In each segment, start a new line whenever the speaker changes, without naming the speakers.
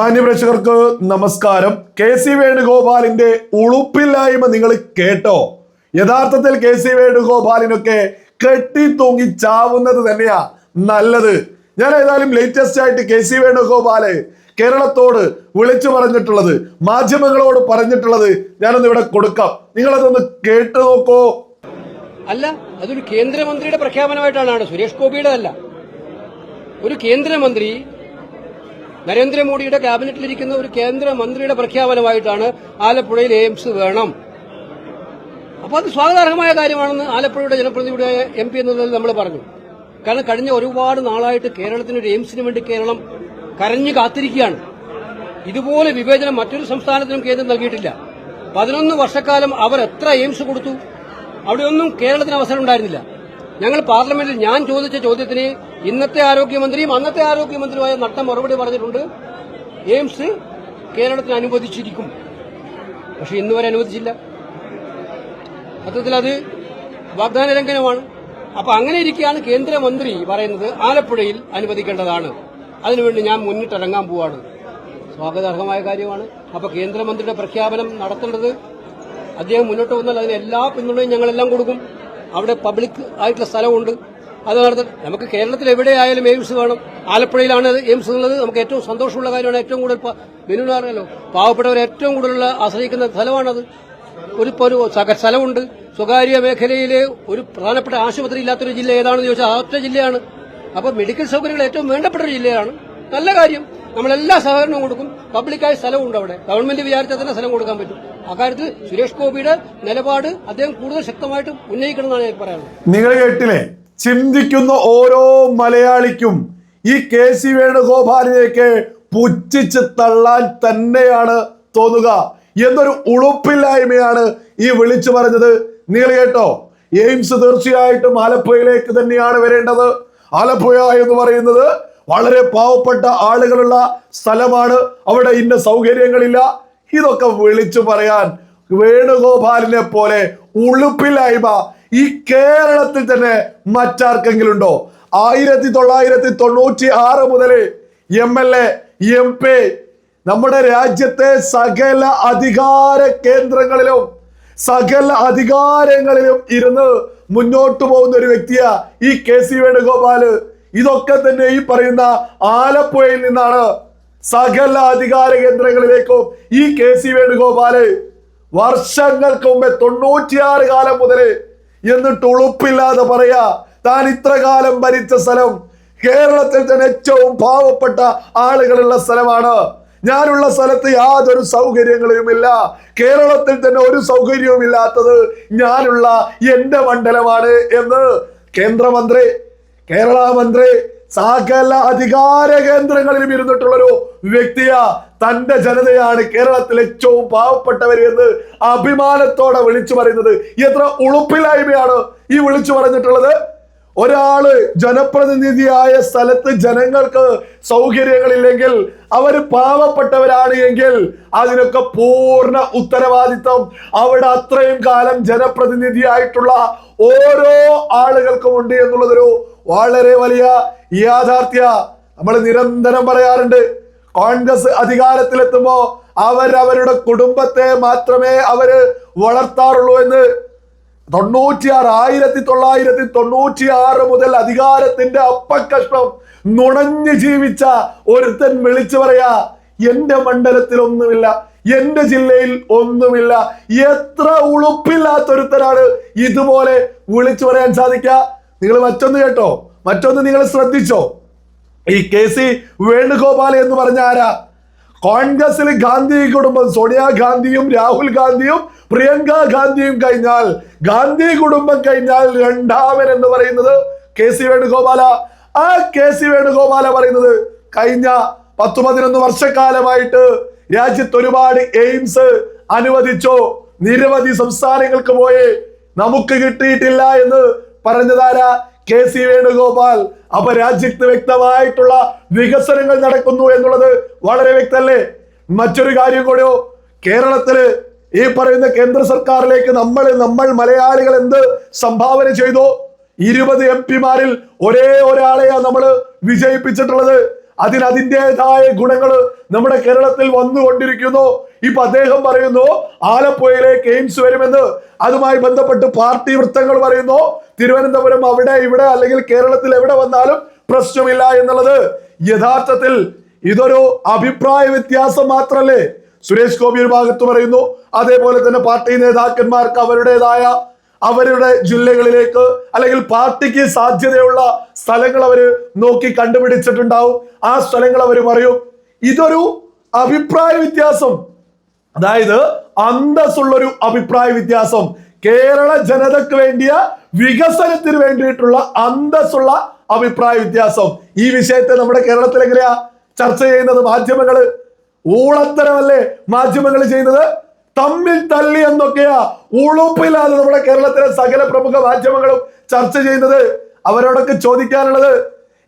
മാന്യപ്രേക്ഷകർക്ക് നമസ്കാരം. K C വേണുഗോപാലിന്റെ ഉളുപ്പില്ലായ്മ നിങ്ങൾ കേട്ടോ. യഥാർത്ഥത്തിൽ കെ സി വേണുഗോപാലിനൊക്കെ കെട്ടി തൂങ്ങി ചാവുന്നത് തന്നെയാ നല്ലത്. ഞാൻ ഏതായാലും ലേറ്റസ്റ്റ് ആയിട്ട് കെ സി വേണുഗോപാൽ കേരളത്തോട് വിളിച്ചു പറഞ്ഞിട്ടുള്ളത് മാധ്യമങ്ങളോട് പറഞ്ഞിട്ടുള്ളത് ഞാനൊന്ന് ഇവിടെ കൊടുക്കാം. നിങ്ങൾ അതൊന്ന് കേട്ടു നോക്കോ.
അല്ല അതൊരു കേന്ദ്രമന്ത്രിയുടെ പ്രഖ്യാപനമായിട്ടാണ് സുരേഷ് ഗോപിയുടെ അല്ല ഒരു കേന്ദ്രമന്ത്രി നരേന്ദ്രമോദിയുടെ ക്യാബിനറ്റിലിരിക്കുന്ന ഒരു കേന്ദ്രമന്ത്രിയുടെ പ്രഖ്യാപനമായിട്ടാണ് ആലപ്പുഴയിൽ എയിംസ് വേണം. അപ്പോൾ അത് സ്വാഗതാർഹമായ കാര്യമാണെന്ന് ആലപ്പുഴയുടെ ജനപ്രതിനിധിയുടെ എം പി എന്ന നമ്മൾ പറഞ്ഞു. കാരണം കഴിഞ്ഞ ഒരുപാട് നാളായിട്ട് കേരളത്തിന് ഒരു എയിംസിന് വേണ്ടി കേരളം കരഞ്ഞു കാത്തിരിക്കുകയാണ്. ഇതുപോലെ വിവേചനം മറ്റൊരു സംസ്ഥാനത്തിനും കേന്ദ്രം നൽകിയിട്ടില്ല. പതിനൊന്ന് വർഷക്കാലം അവർ എത്ര എയിംസ് കൊടുത്തു? അവിടെയൊന്നും കേരളത്തിന് അവസരം ഉണ്ടായിരുന്നില്ല. ഞങ്ങൾ പാർലമെന്റിൽ ഞാൻ ചോദിച്ച ചോദ്യത്തിന് ഇന്നത്തെ ആരോഗ്യമന്ത്രിയും അന്നത്തെ ആരോഗ്യമന്ത്രിയുമായ നട്ട മറുപടി പറഞ്ഞിട്ടുണ്ട്. എയിംസ് കേരളത്തിന് അനുവദിച്ചിരിക്കും. പക്ഷെ ഇന്ന് വരെ അനുവദിച്ചില്ല. സത്യത്തിൽ അത് വാഗ്ദാന ലംഘനമാണ് അപ്പൊ അങ്ങനെ ഇരിക്കുകയാണ് കേന്ദ്രമന്ത്രി പറയുന്നത് ആലപ്പുഴയിൽ അനുവദിക്കേണ്ടതാണ്. അതിനുവേണ്ടി ഞാൻ മുന്നിട്ടിറങ്ങാൻ പോവാണ്. സ്വാഗതാർഹമായ കാര്യമാണ്. അപ്പൊ കേന്ദ്രമന്ത്രിയുടെ പ്രഖ്യാപനം നടത്തേണ്ടത് അദ്ദേഹം മുന്നോട്ട് വന്നാൽ അതിന് എല്ലാ പിന്തുണയും ഞങ്ങളെല്ലാം കൊടുക്കും. അവിടെ പബ്ലിക് ആയിട്ടുള്ള സ്ഥലമുണ്ട്. അത് നടത്ത നമുക്ക് കേരളത്തിൽ എവിടെയായാലും എയിംസ് വേണം. ആലപ്പുഴയിലാണ് എയിംസ് എന്നുള്ളത് നമുക്ക് ഏറ്റവും സന്തോഷമുള്ള കാര്യമാണ് ഏറ്റവും കൂടുതൽ മിനുന്ന് പറഞ്ഞല്ലോ. പാവപ്പെട്ടവർ ഏറ്റവും കൂടുതൽ ആശ്രയിക്കുന്ന സ്ഥലമാണത്. ഒരു ഒരു സ്ഥലമുണ്ട്. സ്വകാര്യ മേഖലയിലെ ഒരു പ്രധാനപ്പെട്ട ആശുപത്രി ഇല്ലാത്തൊരു ജില്ല ഏതാണെന്ന് ചോദിച്ചാൽ ആ ഒറ്റ ജില്ലയാണ്. അപ്പോൾ മെഡിക്കൽ സൗകര്യങ്ങൾ ഏറ്റവും വേണ്ടപ്പെട്ട ഒരു ജില്ലയാണ്. നല്ല കാര്യം. നമ്മളെല്ലാ സഹകരണവും കൊടുക്കും. പബ്ലിക്കായ സ്ഥലമുണ്ട് അവിടെ. ഗവൺമെന്റ് വിചാരിച്ചാൽ തന്നെ സ്ഥലം കൊടുക്കാൻ പറ്റും. അക്കാര്യത്തിൽ സുരേഷ് ഗോപിയുടെ നിലപാട് അദ്ദേഹം കൂടുതൽ ശക്തമായിട്ട് ഉന്നയിക്കണമെന്നാണ് ഞാൻ പറയാനുള്ളത്
നിങ്ങൾ കേട്ടില്ലേ? ചിന്തിക്കുന്ന ഓരോ മലയാളിക്കും ഈ കെ സി വേണുഗോപാലിനെയൊക്കെ പുച്ഛിച്ച് തള്ളാൻ തന്നെയാണ് തോന്നുക എന്നൊരു ഉളുപ്പില്ലായ്മയാണ് ഈ വിളിച്ചു പറഞ്ഞത്. നിങ്ങൾ കേട്ടോ? എയിംസ് തീർച്ചയായിട്ടും ആലപ്പുഴയിലേക്ക് തന്നെയാണ് വരേണ്ടത്. ആലപ്പുഴ എന്ന് പറയുന്നത് വളരെ പാവപ്പെട്ട ആളുകളുള്ള സ്ഥലമാണ്. അവിടെ ഇന്ന സൗകര്യങ്ങളില്ല. ഇതൊക്കെ വിളിച്ചു പറയാൻ വേണുഗോപാലിനെ പോലെ ഉളുപ്പില്ലായ്മ ഈ കേരളത്തിൽ തന്നെ മറ്റാർക്കെങ്കിലും ഉണ്ടോ? ആയിരത്തി തൊള്ളായിരത്തി തൊണ്ണൂറ്റി ആറ് മുതൽ M L A M P നമ്മുടെ രാജ്യത്തെ സകല അധികാര കേന്ദ്രങ്ങളിലും സകല അധികാരങ്ങളിലും ഇരുന്ന് മുന്നോട്ട് പോകുന്ന ഒരു വ്യക്തിയാ ഈ കെ സി വേണുഗോപാൽ. ഇതൊക്കെ തന്നെ ഈ പറയുന്ന ആലപ്പുഴയിൽ നിന്നാണ് സകല അധികാര കേന്ദ്രങ്ങളിലേക്കും ഈ കെ സി വേണുഗോപാൽ വർഷങ്ങൾക്ക് മുമ്പേ തൊണ്ണൂറ്റിയാറ് കാലം മുതൽ എന്നിട്ട് ഉളുപ്പില്ലാതെ പറയാ താൻ ഇത്ര കാലം ഭരിച്ച സ്ഥലം കേരളത്തിൽ തന്നെ ഏറ്റവും പാവപ്പെട്ട ആളുകളുള്ള സ്ഥലമാണ്. ഞാനുള്ള സ്ഥലത്ത് യാതൊരു സൗകര്യങ്ങളുമില്ല. കേരളത്തിൽ തന്നെ ഒരു സൗകര്യവും ഇല്ലാത്തത് ഞാനുള്ള എന്റെ മണ്ഡലമാണ് എന്ന് കേന്ദ്രമന്ത്രി കേരള മന്ത്രി സകല അധികാര കേന്ദ്രങ്ങളിലും ഇരുന്നിട്ടുള്ളൊരു വ്യക്തിയാ. തന്റെ ജനതയാണ് കേരളത്തിൽ ഏറ്റവും പാവപ്പെട്ടവര് എന്ന് അഭിമാനത്തോടെ വിളിച്ചു പറയുന്നത്. എത്ര ഉളുപ്പില്ലായ്മയാണ് ഈ വിളിച്ചു പറഞ്ഞിട്ടുള്ളത്. ഒരാൾ ജനപ്രതിനിധിയായ സ്ഥലത്ത് ജനങ്ങൾക്ക് സൗകര്യങ്ങളില്ലെങ്കിൽ അവർ പാവപ്പെട്ടവരാണ് എങ്കിൽ അതിനൊക്കെ പൂർണ ഉത്തരവാദിത്വം അവിടെ അത്രയും കാലം ജനപ്രതിനിധിയായിട്ടുള്ള ഓരോ ആളുകൾക്കും ഉണ്ട് എന്നുള്ളതൊരു വളരെ വലിയ യാഥാർത്ഥ്യ നമ്മൾ നിരന്തരം പറയാറുണ്ട്. കോൺഗ്രസ് അധികാരത്തിലെത്തുമ്പോ അവരവരുടെ കുടുംബത്തെ മാത്രമേ അവർ വളർത്താറുള്ളൂ എന്ന്. തൊണ്ണൂറ്റിയാറ് ആയിരത്തി തൊള്ളായിരത്തി തൊണ്ണൂറ്റിയാറ് മുതൽ അധികാരത്തിന്റെ അപ്പക്കഷ്ണം നുണഞ്ഞു ജീവിച്ച ഒരുത്തൻ വിളിച്ചു പറയാ എന്റെ മണ്ഡലത്തിൽ ഒന്നുമില്ല എന്റെ ജില്ലയിൽ ഒന്നുമില്ല എത്ര ഉളുപ്പില്ലാത്തൊരുത്തനാണ് ഇതുപോലെ വിളിച്ചു പറയാൻ സാധിക്ക നിങ്ങൾ മറ്റൊന്ന് കേട്ടോ. മറ്റൊന്ന് നിങ്ങൾ ശ്രദ്ധിച്ചോ. ഈ കെ സി വേണുഗോപാൽ എന്ന് പറഞ്ഞ ആരാ? കോൺഗ്രസിൽ ഗാന്ധി കുടുംബം സോണിയാഗാന്ധിയും രാഹുൽ ഗാന്ധിയും പ്രിയങ്ക ഗാന്ധിയും കഴിഞ്ഞാൽ ഗാന്ധി കുടുംബം കഴിഞ്ഞാൽ രണ്ടാമൻ എന്ന് പറയുന്നത് കെ സി വേണുഗോപാല. ആ കെ സി വേണുഗോപാല പറയുന്നത് കഴിഞ്ഞ പത്തു പതിനൊന്ന് വർഷക്കാലമായിട്ട് രാജ്യത്ത് ഒരുപാട് എയിംസ് അനുവദിച്ചോ നിരവധി സംസ്ഥാനങ്ങൾക്ക് പോയി നമുക്ക് കിട്ടിയിട്ടില്ല എന്ന് പറഞ്ഞതാരാ? K C Venugopal. അപ്പൊ രാജ്യത്ത് വ്യക്തമായിട്ടുള്ള വികസനങ്ങൾ നടക്കുന്നു എന്നുള്ളത് വളരെ വ്യക്തമല്ലേ? മറ്റൊരു കാര്യം കൂടിയോ? കേരളത്തിൽ ഈ പറയുന്ന കേന്ദ്ര സർക്കാരിലേക്ക് നമ്മൾ നമ്മൾ മലയാളികൾ എന്ത് സംഭാവന ചെയ്തു? ഇരുപത് എം പിമാരിൽ ഒരേ ഒരാളെയാ നമ്മൾ വിജയിപ്പിച്ചിട്ടുള്ളത്. അതിന് അതിന്റെതായ ഗുണങ്ങൾ നമ്മുടെ കേരളത്തിൽ വന്നുകൊണ്ടിരിക്കുന്നു. ഇപ്പൊ അദ്ദേഹം പറയുന്നു ആലപ്പുഴയിലേക്ക് എയിംസ് വരുമെന്ന്. അതുമായി ബന്ധപ്പെട്ട് പാർട്ടി വൃത്തങ്ങൾ പറയുന്നു. തിരുവനന്തപുരം അവിടെ ഇവിടെ അല്ലെങ്കിൽ കേരളത്തിൽ എവിടെ വന്നാലും പ്രശ്നമില്ല എന്നുള്ളത് യഥാർത്ഥത്തിൽ ഇതൊരു അഭിപ്രായ വ്യത്യാസം മാത്രല്ലേ? സുരേഷ് ഗോപി ഒരു ഭാഗത്ത് പറയുന്നു. അതേപോലെ തന്നെ പാർട്ടി നേതാക്കന്മാർക്ക് അവരുടേതായ അവരുടെ ജില്ലകളിലേക്ക് അല്ലെങ്കിൽ പാർട്ടിക്ക് സാധ്യതയുള്ള സ്ഥലങ്ങൾ അവർ നോക്കി കണ്ടുപിടിച്ചിട്ടുണ്ടാവും. ആ സ്ഥലങ്ങൾ അവർ പറയും. ഇതൊരു അഭിപ്രായ വ്യത്യാസം. അതായത് അന്തസ്സുള്ളൊരു അഭിപ്രായ വ്യത്യാസം. കേരള ജനതക്ക് വേണ്ടിയ വികസനത്തിന് വേണ്ടിയിട്ടുള്ള അന്തസ്സുള്ള അഭിപ്രായ വ്യത്യാസം. ഈ വിഷയത്തെ നമ്മുടെ കേരളത്തിൽ എങ്ങനെയാ ചർച്ച ചെയ്യുന്നത്? മാധ്യമങ്ങൾ ഊളത്തരമല്ലേ? മാധ്യമങ്ങൾ ചെയ്യുന്നത് തമ്മിൽ തല്ലി എന്നൊക്കെയാ. ഉളുപ്പില്ലാതെ നമ്മുടെ കേരളത്തിലെ സകല പ്രമുഖ മാധ്യമങ്ങളും ചർച്ച ചെയ്യുന്നത്. അവരോടൊക്കെ ചോദിക്കാനുള്ളത്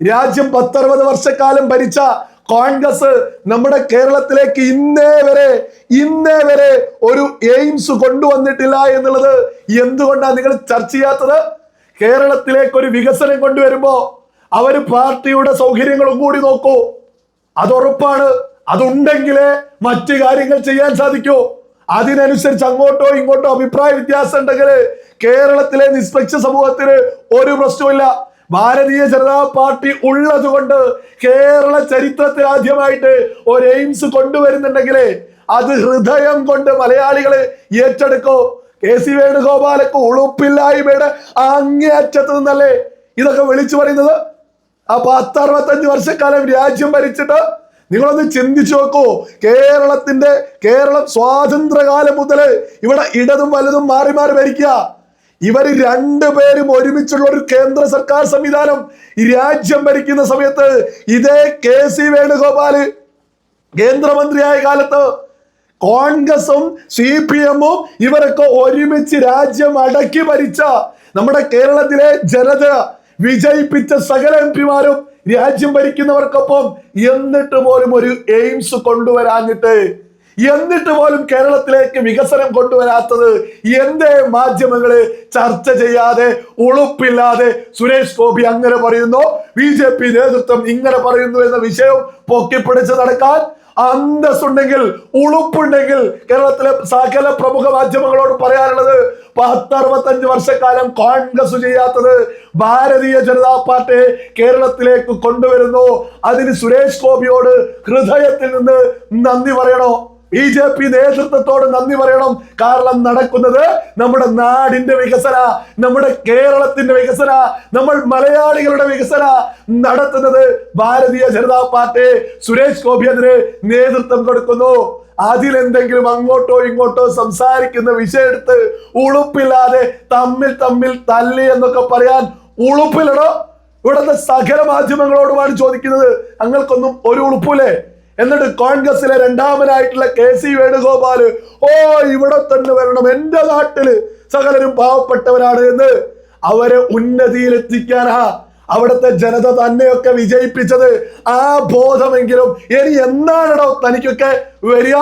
രാജ്യം പത്തറുപത് വർഷക്കാലം ഭരിച്ച കോൺഗ്രസ് നമ്മുടെ കേരളത്തിലേക്ക് ഇന്നേ വരെ ഇന്നേ വരെ ഒരു എയിംസ് കൊണ്ടുവന്നിട്ടില്ല എന്നുള്ളത് എന്തുകൊണ്ടാണ് നിങ്ങൾ ചർച്ച ചെയ്യാത്തത്? കേരളത്തിലേക്ക് ഒരു വികസനം കൊണ്ടുവരുമ്പോൾ അവർ പാർട്ടിയുടെ സൗകര്യങ്ങളും കൂടി നോക്കൂ. അത് ഉറപ്പാണ്. അതുണ്ടെങ്കിലേ മറ്റു കാര്യങ്ങൾ ചെയ്യാൻ സാധിക്കൂ. അതിനനുസരിച്ച് അങ്ങോട്ടോ ഇങ്ങോട്ടോ അഭിപ്രായ വ്യത്യാസം ഉണ്ടെങ്കിൽ കേരളത്തിലെ നിഷ്പക്ഷ സമൂഹത്തിന് ഒരു പ്രശ്നമില്ല ഭാരതീയ ജനതാ പാർട്ടി ഉള്ളത് കൊണ്ട് കേരള ചരിത്രത്തിൽ ആദ്യമായിട്ട് ഒരു എയിംസ് കൊണ്ടുവരുന്നുണ്ടെങ്കിലേ അത് ഹൃദയം കൊണ്ട് മലയാളികളെ ഏറ്റെടുക്കോ. കെ സി വേണുഗോപാലൊക്കെ ഉളുപ്പില്ലായ്മയുടെ അങ്ങേയറ്റത്ത് നിന്നല്ലേ ഇതൊക്കെ വിളിച്ചു പറയുന്നത്? ആ പത്ത് അറുപത്തഞ്ച് വർഷക്കാലം രാജ്യം ഭരിച്ചിട്ട് നിങ്ങളൊന്ന് ചിന്തിച്ചു നോക്കൂ. കേരളത്തിന്റെ കേരളം സ്വാതന്ത്ര്യകാലം മുതൽ ഇവിടെ ഇടതും വലതും മാറി മാറി ഭരിക്കുക. ഇവർ രണ്ടുപേരും ഒരുമിച്ചുള്ള ഒരു കേന്ദ്ര സർക്കാർ സംവിധാനം. ഈ രാജ്യം ഭരിക്കുന്ന സമയത്ത് ഇതേ കെ സി വേണുഗോപാൽ കേന്ദ്രമന്ത്രിയായ കാലത്ത് കോൺഗ്രസും സി പി എമ്മും ഇവരൊക്കെ ഒരുമിച്ച് രാജ്യം അടക്കി ഭരിച്ച നമ്മുടെ കേരളത്തിലെ ജനത വിജയിപ്പിച്ച സകല എം പിമാരും രാജ്യം ഭരിക്കുന്നവർക്കൊപ്പം എന്നിട്ട് പോലും ഒരു എയിംസ് കൊണ്ടുവരാഞ്ഞിട്ട് എന്നിട്ട് പോലും കേരളത്തിലേക്ക് വികസനം കൊണ്ടുവരാത്തത് എന്തേ മാധ്യമങ്ങൾ ചർച്ച ചെയ്യാതെ ഉളുപ്പില്ലാതെ സുരേഷ് ഗോപി അങ്ങനെ പറയുന്നു? ബി ജെ പി നേതൃത്വം ഇങ്ങനെ പറയുന്നു എന്ന വിഷയം പൊക്കിപ്പിടിച്ച് നടക്കാൻ അന്തസ്സുണ്ടെങ്കിൽ ഉളുപ്പുണ്ടെങ്കിൽ കേരളത്തിലെ സകല പ്രമുഖ മാധ്യമങ്ങളോട് പറയാനുള്ളത് പത്തറുപത്തഞ്ച് വർഷക്കാലം കോൺഗ്രസ് ചെയ്യാത്തത് ഭാരതീയ ജനതാ പാർട്ടി കേരളത്തിലേക്ക് കൊണ്ടുവരുന്നു. അതിന് സുരേഷ് ഗോപിയോട് ഹൃദയത്തിൽ നിന്ന് നന്ദി പറയണോ? ബി ജെ പി നേതൃത്വത്തോട് നന്ദി പറയണം. കാരണം നടക്കുന്നത് നമ്മുടെ നാടിന്റെ വികസന നമ്മുടെ കേരളത്തിന്റെ വികസന നമ്മൾ മലയാളികളുടെ വികസന നടത്തുന്നത് ഭാരതീയ ജനതാ പാർട്ടി സുരേഷ് ഗോപി അതിന് നേതൃത്വം കൊടുക്കുന്നു. അതിലെന്തെങ്കിലും അങ്ങോട്ടോ ഇങ്ങോട്ടോ സംസാരിക്കുന്ന വിഷയം എടുത്ത് ഉളുപ്പില്ലാതെ തമ്മിൽ തമ്മിൽ തല്ലി എന്നൊക്കെ പറയാൻ ഉളുപ്പിലടോ ഇവിടുത്തെ സകല മാധ്യമങ്ങളോടുമാണ് ചോദിക്കുന്നത്. അങ്ങൾക്കൊന്നും ഒരു ഉളുപ്പില്ലേ എന്നിട്ട് കോൺഗ്രസിലെ രണ്ടാമനായിട്ടുള്ള കെ സി വേണുഗോപാൽ ഓ ഇവിടെ തന്നെ വരണം. എന്റെ നാട്ടിൽ സകലരും പാവപ്പെട്ടവരാണ് എന്ന് അവരെ ഉന്നതിയിൽ എത്തിക്കാനാ അവിടുത്തെ ജനത തന്നെയൊക്കെ വിജയിപ്പിച്ചത്. ആ ബോധമെങ്കിലും ഇനി എന്നാണോ തനിക്കൊക്കെ വരിക?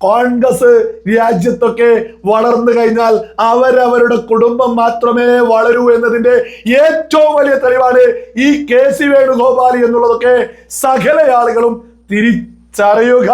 കോൺഗ്രസ് രാജ്യത്തൊക്കെ വളർന്നു കഴിഞ്ഞാൽ അവരവരുടെ കുടുംബം മാത്രമേ വളരൂ എന്നതിന്റെ ഏറ്റവും വലിയ തെളിവാണ് ഈ കെ സി വേണുഗോപാൽ എന്നുള്ളതൊക്കെ സകല ആളുകളും തിരിച്ചറിയുക